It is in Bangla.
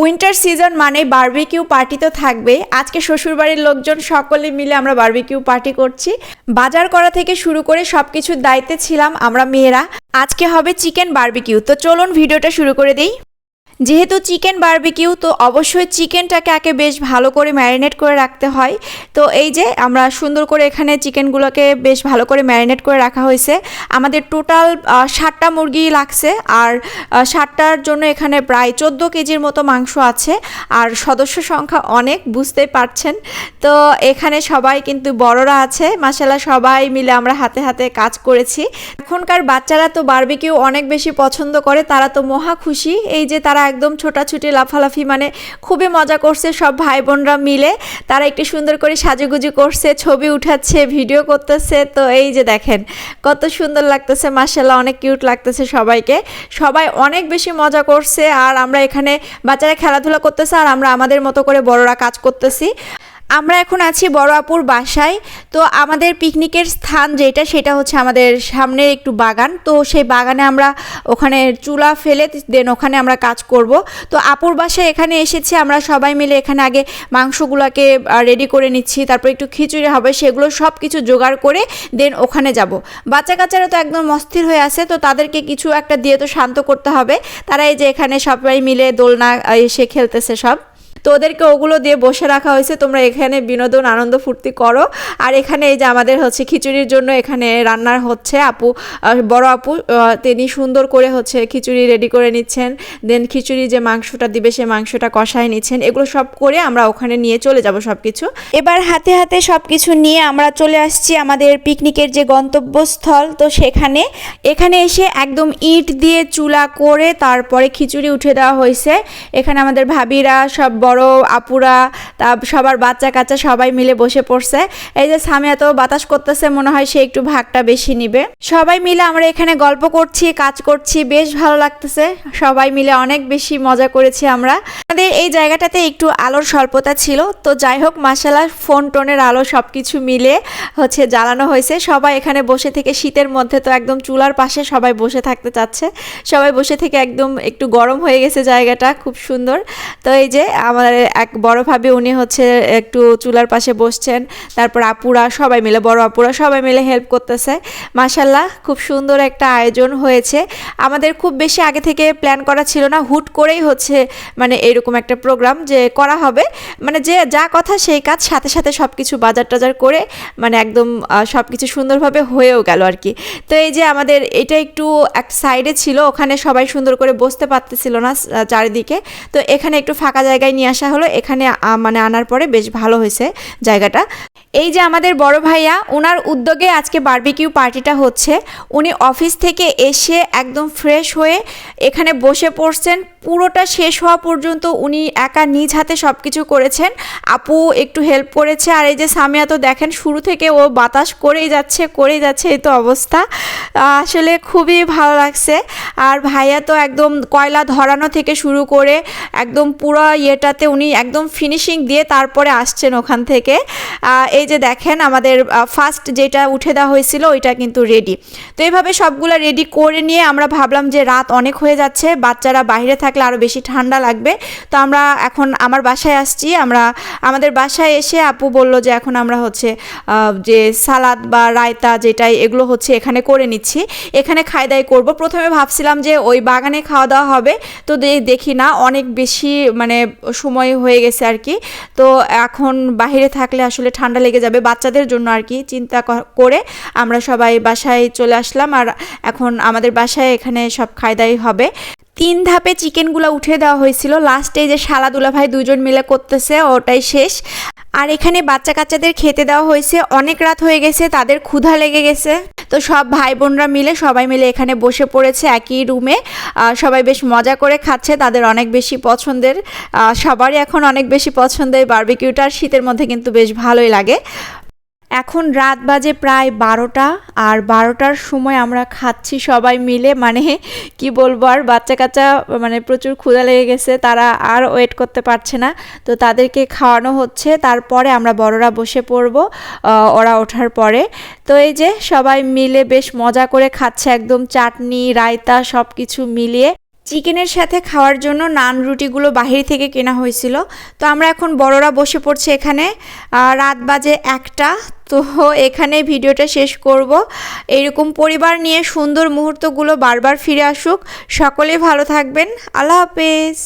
উইন্টার সিজন মানে বার্বিকিউ পার্টি তো থাকবে। আজকে শ্বশুরবাড়ির লোকজন সকলে মিলে আমরা বার্বিকিউ পার্টি করছি। বাজার করা থেকে শুরু করে সব কিছুর দায়িত্বে ছিলাম আমরা মেয়েরা। আজকে হবে চিকেন বার্বিকিউ। তো চলুন ভিডিওটা শুরু করে দিই। যেহেতু চিকেন বারবিকিউ, তো অবশ্যই চিকেনটাকে আগে বেশ ভালো করে ম্যারিনেট করে রাখতে হয়। তো এই যে আমরা সুন্দর করে এখানে চিকেনগুলোকে বেশ ভালো করে ম্যারিনেট করে রাখা হয়েছে। আমাদের টোটাল ষাটটা মুরগি লাগছে আর ষাটটার জন্য এখানে প্রায় চোদ্দ কেজির মতো মাংস আছে আর সদস্য সংখ্যা অনেক, বুঝতে পারছেন? তো এখানে সবাই কিন্তু বড়রা আছে মাসাল্লাহ সবাই মিলে আমরা হাতে হাতে কাজ করেছি। এখনকার বাচ্চারা তো বারবিকিউ অনেক বেশি পছন্দ করে, তারা তো মহা খুশি। এই যে তারা একদম ছোটাছুটি, লাফালাফি মানে খুবই মজা করছে সব ভাই বোনরা মিলে। তারা একটু সুন্দর করে সাজুগুজু করছে, ছবি উঠাচ্ছে, ভিডিও করতেছে। তো এই যে দেখেন, কত সুন্দর লাগতেছে মার্শাল্লাহ অনেক কিউট লাগতেছে সবাইকে। সবাই অনেক বেশি মজা করছে, আর আমরা এখানে বাচ্চারা খেলাধুলা করতেছে, আর আমরা আমাদের মতো করে বড়রা কাজ করতেছি। আমরা এখন আছি বড় আপুর বাসায়। তো আমাদের পিকনিকের স্থান যেটা, সেটা হচ্ছে আমাদের সামনে একটু বাগান। তো সেই বাগানে আমরা ওখানে চুলা ফেলে দেন ওখানে আমরা কাজ করব। তো আপুর বাসায় এখানে এসেছি, আমরা সবাই মিলে এখানে আগে মাংসগুলোকে রেডি করে নিচ্ছি, তারপর একটু খিচুড়ি হবে, সেগুলো সব কিছু জোগাড় করে দেন ওখানে যাব। বাচ্চা কাচ্চারা তো একদম মস্থির হয়ে আছে, তো তাদেরকে কিছু একটা দিয়ে তো শান্ত করতে হবে। তারা এই যে এখানে সবাই মিলে দোলনা এসে খেলতেছে সব। তো ওদেরকে ওগুলো দিয়ে বসে রাখা হয়েছে। তোমরা এখানে বিনোদন, আনন্দ, ফুর্তি করো। আর এখানে এই যে আমাদের হচ্ছে খিচুড়ির জন্য এখানে রান্নার হচ্ছে আপু বড় আপু তিনি সুন্দর করে হচ্ছে খিচুড়ি রেডি করে নিচ্ছেন। দেন খিচুড়ি যে মাংসটা দিবে, সে মাংসটা কষায় নিচ্ছেন। এগুলো সব করে আমরা ওখানে নিয়ে চলে যাব সব কিছু এবার হাতে হাতে সব কিছু নিয়ে আমরা চলে আসছি আমাদের পিকনিকের যে গন্তব্যস্থল। তো সেখানে, এখানে এসে একদম ইট দিয়ে চুলা করে তারপরে খিচুড়ি উঠে দেওয়া হয়েছে। এখানে আমাদের ভাবিরা সব বড় আপুরা, তা সবার বাচ্চা কাচ্চা সবাই মিলে বসে পড়ছে। এই যে সামিয়া তো বাতাস করতেছে, মনে হয় সে একটু ভাগটা বেশি নিবে। সবাই মিলে আমরা এখানে গল্প করছি, কাজ করছি, বেশ ভালো লাগতেছে। সবাই মিলে অনেক বেশি মজা করেছি আমরা। আমাদের এই জায়গাটাতে একটু আলোর স্বল্পতা ছিল, তো যাই হোক মাসালা ফোন টোনের আলো সব কিছু মিলে হচ্ছে জ্বালানো হয়েছে। সবাই এখানে বসে থেকে শীতের মধ্যে তো একদম চুলার পাশে সবাই বসে থাকতে চাচ্ছে। সবাই বসে থেকে একদম একটু গরম হয়ে গেছে জায়গাটা, খুব সুন্দর। তো এই যে আমার এক বড় ভাবি, উনি হচ্ছে একটু চুলার পাশে বসছেন। তারপর আপুরা সবাই মিলে, বড় আপুরা সবাই মিলে হেল্প করতেছে। মাসাল্লাহ খুব সুন্দর একটা আয়োজন হয়েছে। আমাদের খুব বেশি আগে থেকে প্ল্যান করা ছিল না। হুট করেই হচ্ছে মানে এরকম একটা প্রোগ্রাম যে করা হবে। মানে যে যা কথা সেই কাজ, সাথে সাথে সব কিছু বাজার টাজার করে মানে একদম সব কিছু সুন্দরভাবে হয়েও গেল আর কি। তো এই যে আমাদের এটা একটু এক সাইডে ছিল, ওখানে সবাই সুন্দর করে বসতে পারতেছিল না চারিদিকে। তো এখানে একটু ফাঁকা জায়গায় নিয়ে আসা হলো, এখানে মানে আনার পরে বেশ ভালো হয়েছে জায়গাটা। এই যে আমাদের বড় ভাইয়া ওনার উদ্যোগে আজকে বার্বিকিউ পার্টিটা হচ্ছে। উনি অফিস থেকে এসে একদম ফ্রেশ হয়ে এখানে বসে পড়ছেন। পুরোটা শেষ হওয়া পর্যন্ত উনি একা নিজ হাতে সব কিছু করেছেন। আপু একটু হেল্প করেছে, আর এই যে সামিয়া তো দেখেন, শুরু থেকে ও বাতাস করেই যাচ্ছে করেই যাচ্ছে, এই তো অবস্থা। আসলে খুবই ভালো লাগছে। আর ভাইয়া তো একদম কয়লা ধরানো থেকে শুরু করে একদম পুরো ইয়েটাতে উনি একদম ফিনিশিং দিয়ে তারপরে আসছেন ওখান থেকে। এই যে দেখেন আমাদের ফার্স্ট যেটা উঠে দেওয়া হয়েছিল ওইটা কিন্তু রেডি তো এইভাবে সবগুলো রেডি করে নিয়ে আমরা ভাবলাম যে রাত অনেক হয়ে যাচ্ছে, বাচ্চারা বাইরে থাকলে আরও বেশি ঠান্ডা লাগবে। তো আমরা এখন আমার বাসায় আসছি, আমরা, আমাদের বাসায় এসে আপু বলল যে এখন আমরা হচ্ছে যে সালাদ বা রায়তা যেটাই এগুলো হচ্ছে এখানে করে নিচ্ছি। এখানে খাই দাই করব। প্রথমে ভাবছিলাম যে ওই বাগানে খাওয়া দাওয়া হবে। তো দেখি না, অনেক বেশি মানে সময় হয়ে গেছে আর কি। তো এখন বাহিরে থাকলে আসলে ঠান্ডা লেগে যাবে বাচ্চাদের জন্য আর কি। চিন্তা করে আমরা সবাই বাসায় চলে আসলাম আর এখন আমাদের বাসায় এখানে সব খায়দাই হবে। তিন ধাপে চিকেনগুলো উঠে দেওয়া হয়েছিল। লাস্টে যে শালাদুলা ভাই দুজন মিলে করতেছে, ওটাই শেষ। আর এখানে বাচ্চা কাচ্চাদের খেতে দেওয়া হয়েছে। অনেক রাত হয়ে গেছে, তাদের ক্ষুধা লেগে গেছে। তো সব ভাই বোনরা মিলে, সবাই মিলে এখানে বসে পড়েছে একই রুমে। সবাই বেশ মজা করে খাচ্ছে, তাদের অনেক বেশি পছন্দের। সবারই এখন অনেক বেশি পছন্দের বার্বিকিউটা, শীতের মধ্যে কিন্তু বেশ ভালোই লাগে। এখন রাত বাজে প্রায় বারোটা আর বারোটার সময় আমরা খাচ্ছি সবাই মিলে মানে কি বলব আর বাচ্চা কাচ্চা মানে প্রচুর ক্ষুধা লেগে গেছে, তারা আর ওয়েট করতে পারছে না। তো তাদেরকে খাওয়ানো হচ্ছে, তারপরে আমরা বড়রা বসে পড়ব ওরা ওঠার পরে। তো এই যে সবাই মিলে বেশ মজা করে খাচ্ছে, একদম চাটনি, রায়তা সব কিছু মিলিয়ে। চিকেনের সাথে খাওয়ার জন্য নান রুটিগুলো বাহির থেকে কেনা হয়েছিল। তো আমরা এখন বড়রা বসে পড়ছে এখানে। রাত বাজে একটা। তো এখানে ভিডিওটা শেষ করব। এইরকম পরিবার নিয়ে সুন্দর মুহূর্তগুলো বারবার ফিরে আসুক। সকলে ভালো থাকবেন। আল্লাহ হাফেজ।